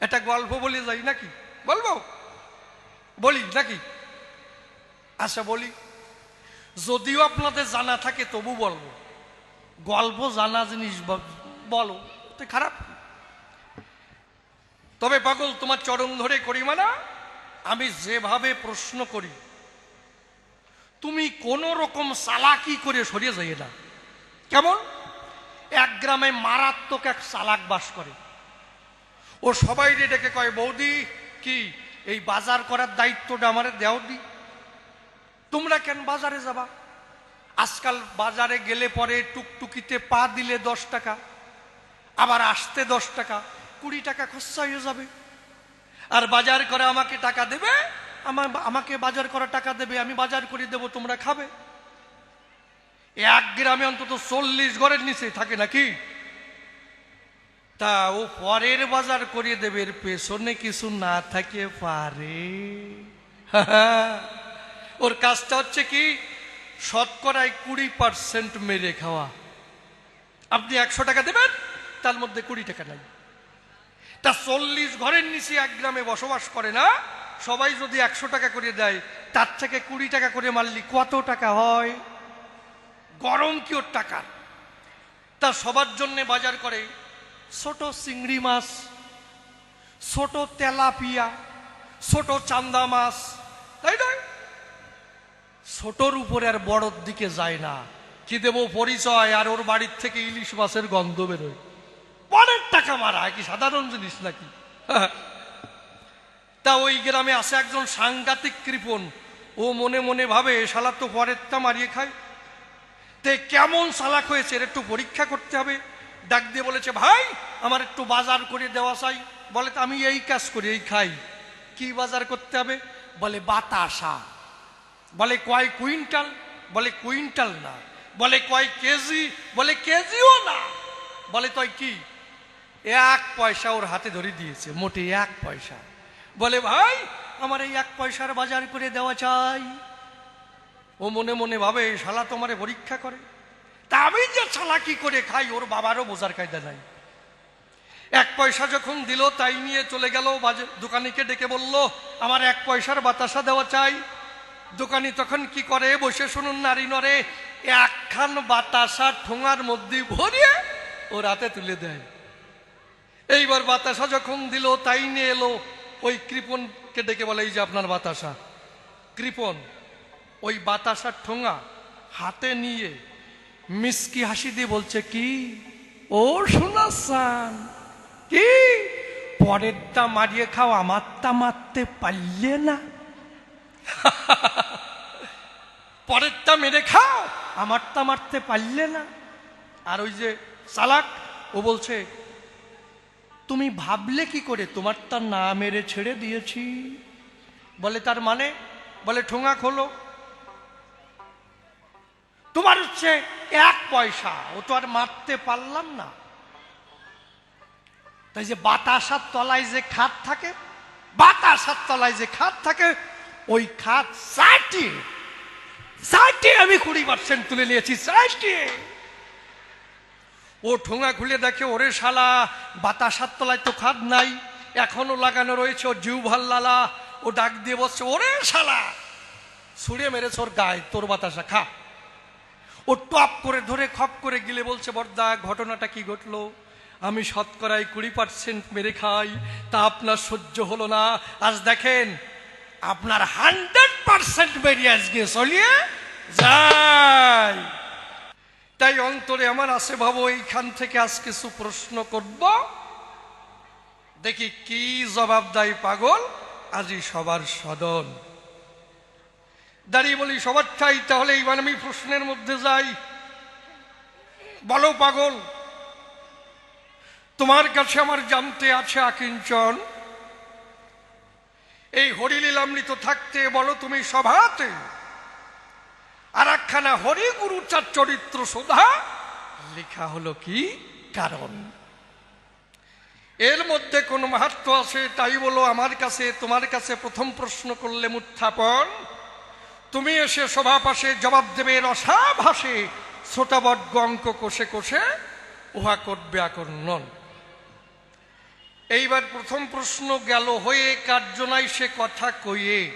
একটা গল্প বলে যাই নাকি? বলব? বলি, নাকি? আচ্ছা বলি। যদিও আপনাদের জানা থাকে, তবু বলব। গল্প জানা জিনিস বলো, তো খারাপ। তবে পাগল, তোমার চরণ ধরে করি মানা, আমি যেভাবে প্রশ্ন করি, তুমি কোন রকম চালাকি করে সরিয়ে যাই না কেমন? এক গ্রামে মারাত্মক এক চালাক বাস করে। ও সবাই ডেকে কয়, বৌদি, কি এই বাজার করার দায়িত্বটা আমার দেও দি? তোমরা কেন বাজারে যাবা? আজকাল বাজারে গেলে পরে টুকটুকিতে পা দিলে দশ টাকা, আবার আসতে দশ টাকা, কুড়ি টাকা খরচা হয়ে যাবে। আর বাজার করে আমাকে টাকা দেবে? আমার আমাকে বাজার করা টাকা দেবে, আমি বাজার করে দেবো, তোমরা খাবে? এক গ্রামে অন্তত চল্লিশ ঘরের নিচে থাকে নাকি? তা ও পরের বাজার করিয়ে দেবে, এর পেছনে কিছু না থাকে, পারে। ওর কাজটা হচ্ছে কি? শতকরায় কুড়ি পার্সেন্ট মেরে খাওয়া। আপনি একশো টাকা দেবেন, তার মধ্যে কুড়ি টাকা নাই। তা চল্লিশ ঘরের নিচে এক গ্রামে বসবাস করে না, সবাই যদি একশো টাকা করে দেয়, তার থেকে কুড়ি টাকা করে মারলি, কত টাকা হয়? গরম কি ওর টাকা? তা সবার জন্য বাজার করে। ছোট চিংড়ি মাছ, ছোট তেলাপিয়া, ছোট চান্দা মাছ, তাই নয় ছোটর উপরে আর বড়র দিকে যায় না। কি দেবো পরিচয়? আর ওর বাড়ির থেকে ইলিশ মাছের গন্ধ বেরোয়। অনেক টাকা মারা, কি সাধারণ জিনিস নাকি? তা ওই গ্রামে আসে একজন সাংঘাতিক কৃপণ। ও মনে মনে ভাবে, শালা তো পরেরটা মারিয়ে খায়। তে কেমন চালাক হয়েছে, এর একটু পরীক্ষা করতে হবে। ডাক দিয়ে বলেছে, ভাই, আমার একটু বাজার করে দেওয়া চাই। বলে, তো আমি এই কাজ করি, এই খাই। কি বাজার করতে হবে? বলে, বাতাসা। বলে, কয় কুইন্টাল? বলে, কুইন্টাল না। বলে, কয় কেজি? বলে, কেজিও না। বলে তয় কি? এক পয়সা ওর হাতে ধরে দিয়েছে, মোটে এক পয়সা। বলে, ভাই, আমার এই এক পয়সার বাজার করে দেওয়া চাই। ও মনে মনে ভাবে, শালা তোমারে পরীক্ষা করে। তা আমি যে শালা কি করে খাই ওর বাবারও বোঝার কায়দা নাই। এক পয়সা যখন দিল, তাই নিয়ে চলে গেল দোকানিকে ডেকে বলল, আমার এক পয়সার বাতাসা দেওয়া চাই। দোকানি তখন কি করে, বসে শুনুন নারী নরে, একখান বাতাসা ঠোঙার মধ্যে ভরিয়ে ও রাতে তুলে দেয়। এইবার বাতাসা যখন দিল, তাই নিয়ে এলো, ওই কৃপনকে ডেকে বলে, এই যে আপনার বাতাসা। কৃপন ওই বাতাসার ঠোঙা হাতে নিয়ে মিসকি হাসি দিয়ে বলছে, কি? ও শোনাসান কি? পরের পরেরটা মারিয়ে খাও আমারটা মারতে পারলে না। পরের পরেরটা মেরে খাও আমারটা মারতে পারলে না। আর ওই যে চালাক ও বলছে, তুমি ভাবলে কি করে? তোমার তোমারটা না মেরে ছেড়ে দিয়েছি। বলে তার মানে বলে ঠোঙা খোলো। তোমার হচ্ছে এক পয়সা, ও তো আর মারতে পারলাম না। তাই যে বাতাসার তলায় যে খাত থাকে, বাতাসার তলায় যে খাত থাকে, ওই খাত চারটি চারটি আমি কুড়ি পার্সেন্ট তুলে নিয়েছি চারটি ও ঠোঙা খুলে দেখে, ওরে শালা, বাতাসার তলায় তো খাদ নাই, এখনও লাগানো রয়েছে ও জিউ ও ডাক দিয়ে বসছে, ওরে শালা, ছুঁড়ে মেরেছে ওর গায়ে, তোর বাতাসা, খা। ও টপ করে ধরে খপ করে গিলে বলছে, বর্দা, ঘটনাটা কি ঘটলো? আমি শতকরায় কুড়ি পার্সেন্ট মেরে খাই, তা আপনার সহ্য হলো না। আজ দেখেন, আপনার হান্ড্রেড পার্সেন্ট বেরিয়ে আজকে চলিয়ে যাই তাই অন্তরে আমার আছে ভাবো, এইখান থেকে আজ কিছু প্রশ্ন করব। দেখি কি জবাব দেয় পাগল, আজি সবার সদন। দাঁড়িয়ে বলি, সবার চাই তাহলে এইবার আমি প্রশ্নের মধ্যে যাই। বলো পাগল, তোমার কাছে আমার জানতে আছে আকিঞ্চন। এই হরিলীলামৃত থাকতে বলো তুমি সভাতে আর একখানা হরিগুরু চার চরিত্র সোধা, লেখা হলো কি কারণ? এর মধ্যে কোন মাহাত্ম আছে? তাই বলো, আমার কাছে, তোমার কাছে প্রথম প্রশ্ন করলে উত্থাপন তুমি এসে সভা পাশে জবাব দেবে রসাভাসে শ্রোতাবর্গ অঙ্ক কোষে কোষে, উহা করবে আকর্ণন এইবার প্রথম প্রশ্ন গেল, হয়ে কার্যনাই সে কথা কইয়ে।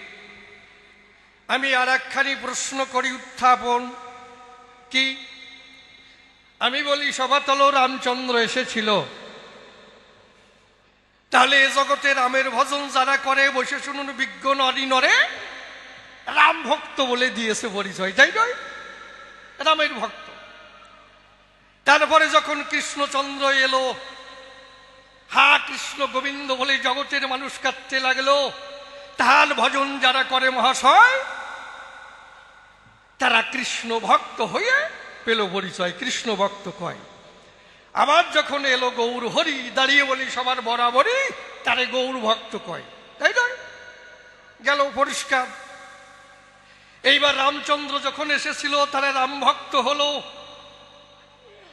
আমি আর একখানি প্রশ্ন করি, উত্থাপন। কি? আমি বলি, সভাতল রামচন্দ্র এসেছিল। তাহলে এ জগতে রামের ভজন যারা করে বসে শুনুন বিজ্ঞ নরি ভক্ত বলে দিয়েছে পরিচয় তাই নয়? রামের ভক্ত। তারপরে যখন কৃষ্ণচন্দ্র এলো, হা কৃষ্ণ গোবিন্দ বলে জগতের মানুষ কাঁদতে লাগল, তাহার ভজন যারা করে মহাশয়, তারা কৃষ্ণ ভক্ত হয়ে পেল পরিচয়। কৃষ্ণ ভক্ত কয়? আবার যখন এলো গৌর হরি, দাঁড়িয়ে বলি সবার বরাবরই, তারে গৌর ভক্ত কয়। তাই নয়? গেল পরিষ্কার। এইবার রামচন্দ্র যখন এসেছিল, তারা রাম ভক্ত হলো।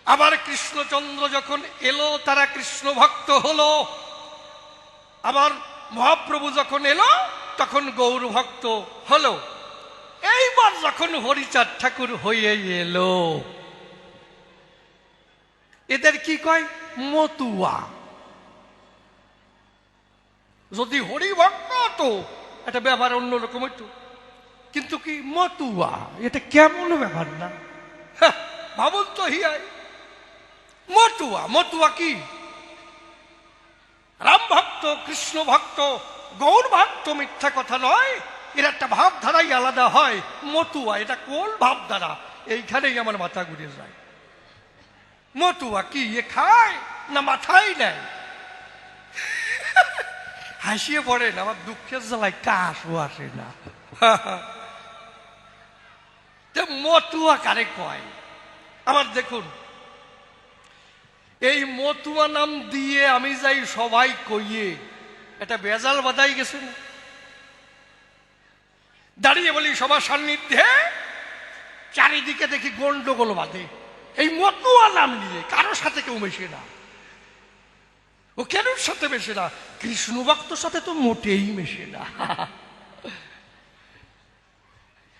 আবার কৃষ্ণচন্দ্র যখন এলো, তারা কৃষ্ণ ভক্ত হলো। আবার মহাপ্রভু যখন এলো, তখন গৌর ভক্ত হলো। এইবার যখন হরিচাঁদ ঠাকুর হয়ে এলো। এদের কি কয়? মতুয়া। যদি হরি ভক্ত তো এটা ব্যাপার অন্যরকম একটু কিন্তু কি মতুয়া? এটা কেমন ব্যাপার না? হ্যাঁ, ভাবুন তো মতুয়া মতুয়া কি? রাম ভক্ত কৃষ্ণ ভক্ত গৌর ভক্ত মিথ্যা কথা নয়। এর একটা ভাবধারাই আলাদা হয় মতুয়া। এটা কোন ভাবধারা? এইখানেই আমার মাথা ঘুরে যায়। মতুয়া কি এ খায় না মাথায় নেয়? হাসিয়ে পড়েন আমার দুঃখের জ্বালায় কাশও আসে না। মতুয়া কারে কয়? আবার দেখুন, এই মতুয়া নাম দিয়ে আমি যাই সবাই কইয়ে, এটা বেজাল বাদাই গেছে দাঁড়িয়ে বলি সবার সান্নিধ্যে চারিদিকে দেখি গন্ডগোল বাঁধে। এই মতুয়া নাম নিয়ে কারও সাথে কেউ মেশে না। ও কেন সাথে মেশে না? কৃষ্ণ ভক্তর সাথে তো মোটেই মেশে না।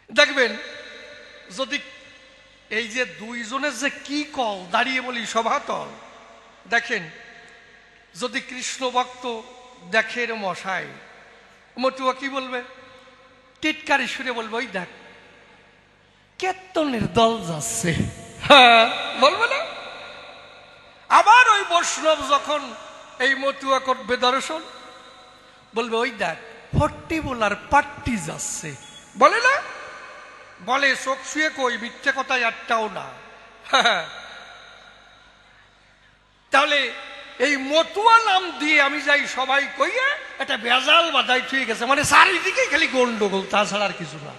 দেখবেন, যদি এই যে দুইজনের যে কি কল, দাঁড়িয়ে বলি সভাতল, দেখেন, যদি কৃষ্ণ ভক্ত দেখের মশাই মতুয়া কি বলবে? টিটকারি সুরে বলবে, ওই দেখ, কেতনের দল যাচ্ছে। হ্যাঁ বলবে না? আবার ওই বৈষ্ণব যখন এই মতুয়া করবে দর্শন, বলবে, ওই দেখ ফর্টি বোলার পাট্টি যাচ্ছে। বলে না? বলে, চোখ শুয়ে কই? মিথ্যে কথা একটাও না। তাহলে এই মতুয়া নাম দিয়ে আমি যাই সবাই কইয়ে, একটা বেজাল বাজাই ঠিক গেছে। মানে চারিদিকে খালি গন্ডগোল, তাছাড়া আর কিছু না।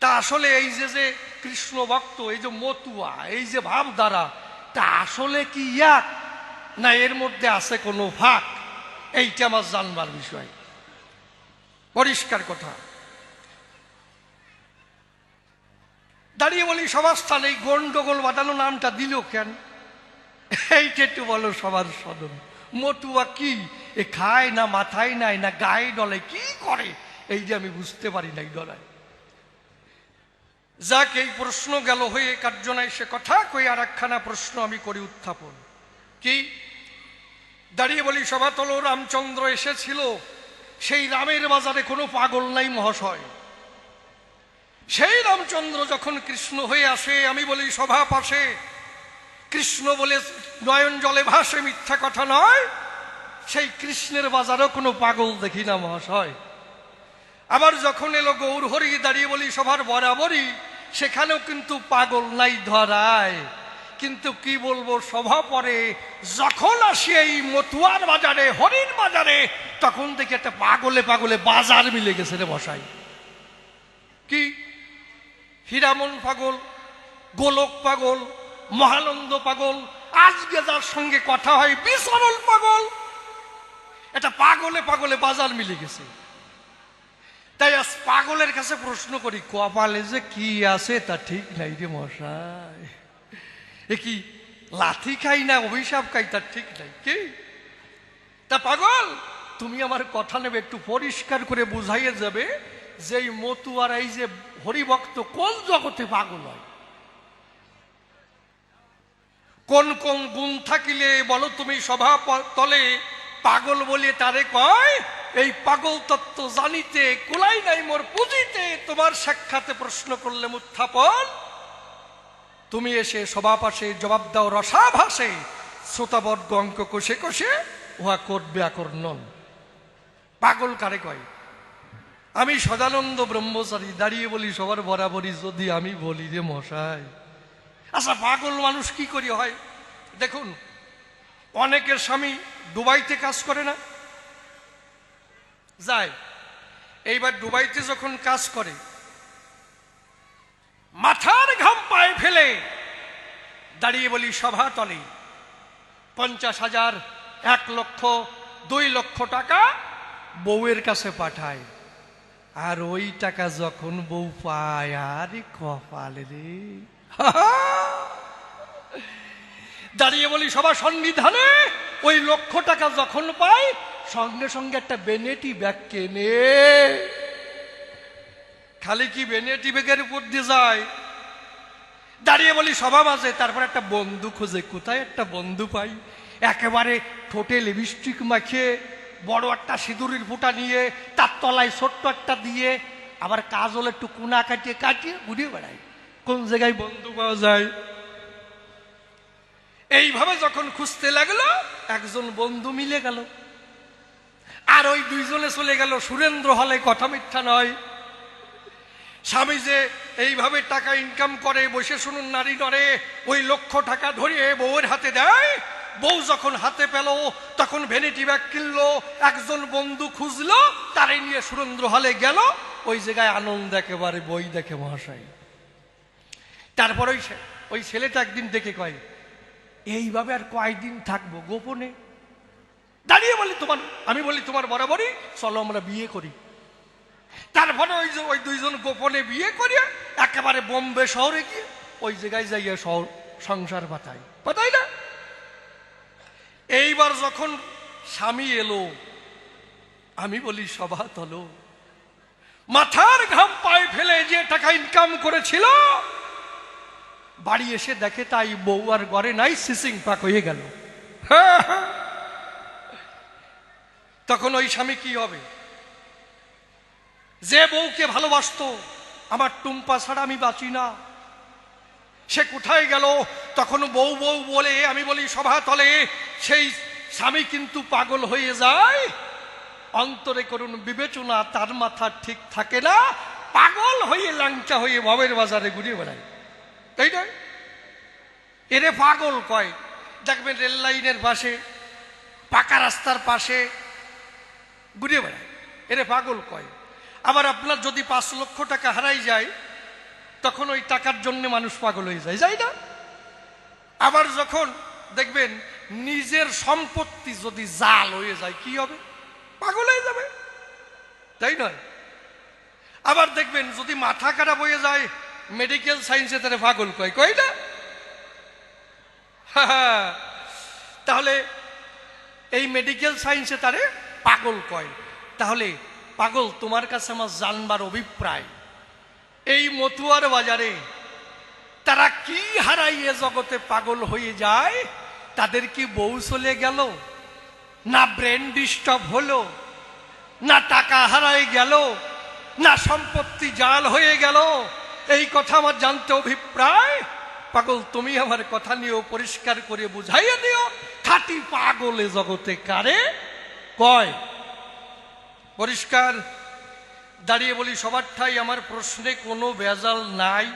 তা আসলে এই যে যে কৃষ্ণ ভক্ত, এই যে মতুয়া, এই যে ভাবধারা, তা আসলে কি এক না এর মধ্যে আছে কোনো ফাঁক? এইটা আমার জানবার বিষয়। পরিষ্কার কথা। দাঁড়িয়ে বলি, সবার স্থানে এই গন্ডগোল বাঁধানো নামটা দিল কেন? এইটা একটু বলো সবার সদন মতুয়া কি? এ খায় না মাথায় নাই না গায়ে ডলে? কি করে? এই যে আমি বুঝতে পারি না এই ডলায় যাক, এই প্রশ্ন গেল হয়ে কার্যনায় সে কথা? কই আর একখানা প্রশ্ন আমি করি উত্থাপন। কি? দাঁড়িয়ে বলি, সভাতল রামচন্দ্র এসেছিল। সেই রামের বাজারে কোনো পাগল নাই মহাশয়। সেই রামচন্দ্র যখন কৃষ্ণ হয়ে আসে, আমি বলি, সভা পাশে। কৃষ্ণ বলে, নয়ন জলে ভাসে, মিথ্যা কথা নয়। সেই কৃষ্ণের বাজারও কোনো পাগল দেখি না, মহাশয়। আবার যখন এলো গৌর হরি দাঁড়িয়ে বলি সবার বরাবরই, সেখানেও কিন্তু পাগল নাই ধরায়। কিন্তু কি বলব, সভা পরে যখন আসি এই মতুয়ার বাজারে, হরিণ বাজারে, তখন থেকে একটা পাগলে পাগলে বাজার মিলে গেছে রে বসাই কি? হীরামন পাগল, গোলক পাগল, মহানন্দ পাগল, আজকে যার সঙ্গে কথা হয় বিসরল পাগল। এটা পাগলে পাগলে বাজার মিলে গেছে। তাই আজ পাগলের কাছে প্রশ্ন করি, কপালে যে কি আছে তা ঠিক নাই রে মশাই। এ কি লাথি খাই না অভিশাপ খাই তা ঠিক নাই কি? তা পাগল, তুমি আমার কথা নেবে, একটু পরিষ্কার করে বুঝাইয়ে যাবে। যে এই মতুয়ার এই যে হরিভক্ত কোন জগতে পাগল হয়? কোন কোন গুণ থাকিলে বলো তুমি সভা তলে পাগল বলে তারে কয়, এই পাগল তত্ত্ব জানিতে কুলাই নাই মোর পুঁজিতে, তোমার সাক্ষাতে প্রশ্ন করলে উত্থাপন তুমি এসে সভা পাশে জবাব দাও রসা ভাসে শ্রোতাবর্গ অঙ্ক কষে কষে, উহা করবে আকর্ণন পাগল কারে কয়? আমি সদানন্দ ব্রহ্মচারী, দাঁড়িয়ে বলি সবার বরাবরই যদি আমি বলি রে মশাই। আচ্ছা পাগল মানুষ কি করি হয়? দেখুন, অনেকের স্বামী দুবাইতে কাজ করে না। যায়, এইবার দুবাইতে যখন কাজ করে, মাথার ঘাম পায়ে ফেলে, দাঁড়িয়ে বলি সভা তলে, পঞ্চাশ হাজার, এক লক্ষ, দুই লক্ষ টাকা বউয়ের কাছে পাঠায়। আর ওই টাকা যখন বউ পায়, আরে কপালে রে। দাঁড়িয়ে বলি সবার সন্নিধানে, ওই লক্ষ টাকা যখন পাই সঙ্গে সঙ্গে একটা বেনেটি ব্যাগ কেনে। খালি কি বেনেটি ব্যাগের উপর দিয়ে যায়? দাঁড়িয়ে বলি সভা মাঝে তারপর একটা বন্ধু খোঁজে, কোথায় একটা বন্ধু পাই? একেবারে ঠোঁটে লিপস্টিক মাখিয়ে, বড় একটা সিঁদুরের ফুটা নিয়ে, তার তলায় ছোট্ট একটা দিয়ে আবার কাজল একটু কুনা কাটিয়ে কাটিয়ে ঘুরিয়ে বেড়ায়। কোন জায়গায় বন্ধু পাওয়া যায়? এইভাবে যখন খুঁজতে লাগল, একজন বন্ধু মিলে গেল। আর ওই দুইজনে চলে গেল সুরেন্দ্র হলে কথা মিথ্যা নয়। স্বামী যে এইভাবে টাকা ইনকাম করে, বসে শুনুন নারী নরে ওই লক্ষ টাকা ধরিয়ে বউয়ের হাতে দেয় বউ যখন হাতে পেল, তখন ভ্যানিটি ব্যাগ কিনলো, একজন বন্ধু খুঁজলো, তারে নিয়ে সুরেন্দ্র হলে গেল, ওই জায়গায় আনন্দ একেবারে বই দেখে মহাশয়। তারপর ওই ওই ছেলেটা একদিন দেখে কয়, এইভাবে আর কয়দিন থাকব গোপনে? দাঁড়িয়ে বলি তোমার, আমি বলি তোমার বরাবরই, চলো আমরা বিয়ে করি। তারপরে ওই যে, ওই দুইজন গোপনে বিয়ে করিয়া একেবারে বোম্বে শহরে গিয়ে, ওই জায়গায় যাইয়া শহর সংসার পাতায়। পাতাই না? এইবার যখন স্বামী এলো, আমি বলি, সভা তলো। মাথার ঘাম পায়ে ফেলে যে টাকা ইনকাম করেছিল, বাড়ি এসে দেখে তাই বউ আর ঘরে নাই সিসিং পাক হয়ে গেল। তখন ওই স্বামী কি হবে? যে বউকে ভালোবাসতো, আমার টুম্পা ছাড়া আমি বাঁচি না। সে কোথায় গেল? তখন বউ বউ বলে, আমি বলি, সভা তলে, সেই স্বামী কিন্তু পাগল হয়ে যায়। অন্তরে করুন বিবেচনা, তার মাথা ঠিক থাকে না। পাগল হয়ে ল্যাংচা হয়ে ভবের বাজারে ঘুরিয়ে বেড়ায়। তাই না? এরে পাগল কয়? দেখবেন রেল লাইনের পাশে, পাকা রাস্তার পাশে ঘুরিয়ে বেড়ায়। এরে পাগল কয়? আবার আপনার যদি পাঁচ লক্ষ টাকা হারাই যায় তখন ওই টাকার জন্য মানুষ পাগল হয়ে যায় যাই না? আবার যখন দেখবেন নিজের সম্পত্তি যদি জাল হয়ে যায়, কি হবে? পাগল হয়ে যাবে। তাই নয়? আবার দেখবেন যদি মাথা খারাপ হয়ে যায় মেডিকেল সায়েন্সে তারা পাগল কয় কয় না? তাহলে এই মেডিকেল সায়েন্সে তারে পাগল কয়। তাহলে পাগল তোমার কাছে আমার জানবার অভিপ্রায়। এই মতুয়ার বাজারে তারা কি হারাইয়ে জগতে পাগল হয়ে যায়? তাদের কি বউ চলে গেল? না ব্রেন ডিস্টার্ব হলো? না টাকা হারাই গেল? না সম্পত্তি জাল হয়ে গেল? এই কথা আমার জানতে অভিপ্রায়? পাগল, তুমি আমার কথা নিয়েও পরিষ্কার করে বুঝাইয়ে দিও। খাটি পাগলে জগতে কারে? কয়? পরিষ্কার দাঁড়িয়ে বলি সবার ঠাই আমার প্রশ্নে কোনো ভেজাল নাই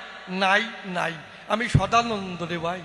নাই নাই। আমি সদানন্দ রে ভাই।